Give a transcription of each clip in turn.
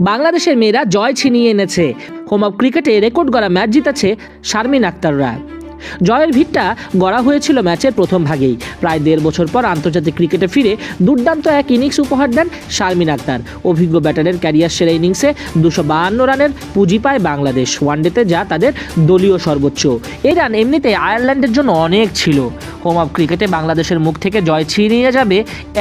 বাংলাদেশের মেয়েরা জয় ছিনিয়ে এনেছে। হোম অফ ক্রিকেটে রেকর্ড গড়া ম্যাচ জিতেছে শারমিন আক্তাররা। জয়ের ভিড়টা গড়া হয়েছিল ম্যাচের প্রথম ভাগেই। প্রায় দেড় বছর পর আন্তর্জাতিক ক্রিকেটে ফিরে দুর্দান্ত এক ইনিংস উপহার দেন শারমিন আক্তার। অভিজ্ঞ ব্যাটারের ক্যারিয়ার সেরা ইনিংসে দুশো বাহান্ন রানের পুঁজি পায় বাংলাদেশ। ওয়ানডেতে যা তাদের দলীয় সর্বোচ্চ। এই রান এমনিতে আয়ারল্যান্ডের জন্য অনেক ছিল। হোম অফ ক্রিকেটে বাংলাদেশের মুখ থেকে জয় ছিনিয়ে যাবে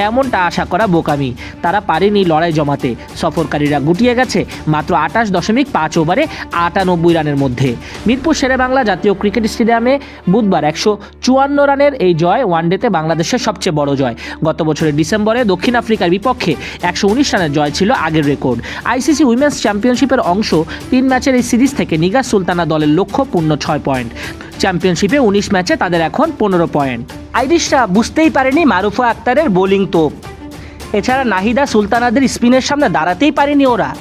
এমনটা আশা করা বোকামি। তারা পারেনি লড়াই জমাতে। সফরকারীরা গুটিয়ে গেছে মাত্র আটাশ দশমিক পাঁচ ওভারে আটানব্বই রানের মধ্যে। মিরপুর শেরে বাংলা জাতীয় ক্রিকেট স্টেডিয়ামে বুধবার একশো চুয়ান্ন রানের এই জয় ওয়ানডেতে বাংলাদেশের সবচেয়ে বড় জয়। গত বছরের ডিসেম্বরে দক্ষিণ আফ্রিকার বিপক্ষে একশো উনিশ রানের জয় ছিল আগের রেকর্ড। আইসিসি উইমেন্স চ্যাম্পিয়নশিপের অংশ তিন ম্যাচের এই সিরিজ থেকে নিগার সুলতানা দলের লক্ষ্য পূর্ণ ছয় পয়েন্ট। চ্যাম্পিয়নশিপে উনিশ ম্যাচে তাদের এখন পনেরো পয়েন্ট। আইরিশরা বুঝতেই পারেনি মারুফা আক্তারের বোলিং তোপ। এছাড়া নাহিদা সুলতানাদের স্পিনের সামনে দাঁড়াতেই পারেনি ওরা।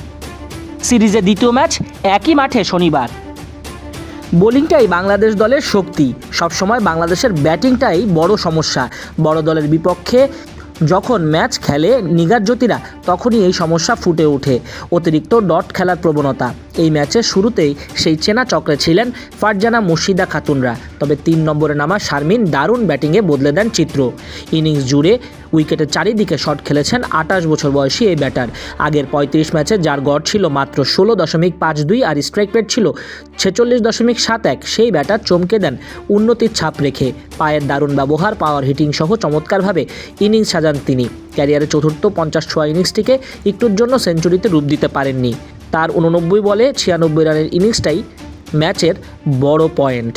সিরিজে দ্বিতীয় ম্যাচ একই মাঠে শনিবার। বোলিংটাই বাংলাদেশ দলের শক্তি। সবসময় বাংলাদেশের ব্যাটিংটাই বড় সমস্যা। বড় দলের বিপক্ষে যখন ম্যাচ খেলে নিগার জ্যোতিরা, তখনই এই সমস্যা ফুটে ওঠে। অতিরিক্ত ডট খেলার প্রবণতা। এই ম্যাচের শুরুতেই সেই চেনা চক্রে ছিলেন ফারজানা মুর্শিদা খাতুনরা। তবে তিন নম্বরে নামা শারমিন দারুণ ব্যাটিংয়ে বদলে দেন চিত্র। ইনিংস জুড়ে উইকেটের চারিদিকে শট খেলেছেন আঠাশ বছর বয়সী এই ব্যাটার। আগের পঁয়ত্রিশ ম্যাচে যার গড় ছিল মাত্র ষোলো দশমিক পাঁচ দুই আর স্ট্রাইক রেট ছিল ছেচল্লিশ দশমিক সাত এক, সেই ব্যাটার চমকে দেন উন্নতির ছাপ রেখে। পায়ের দারুণ ব্যবহার, পাওয়ার হিটিং সহ চমৎকারভাবে ইনিংস সাজান তিনি। ক্যারিয়ারের চতুর্থ পঞ্চাশ ছোয়া ইনিংসটিকে একটুর জন্য সেঞ্চুরিতে রূপ দিতে পারেননি। তার উননব্বই বলে ছিয়ানব্বই রানের ইনিংসটাই ম্যাচের বড় পয়েন্ট।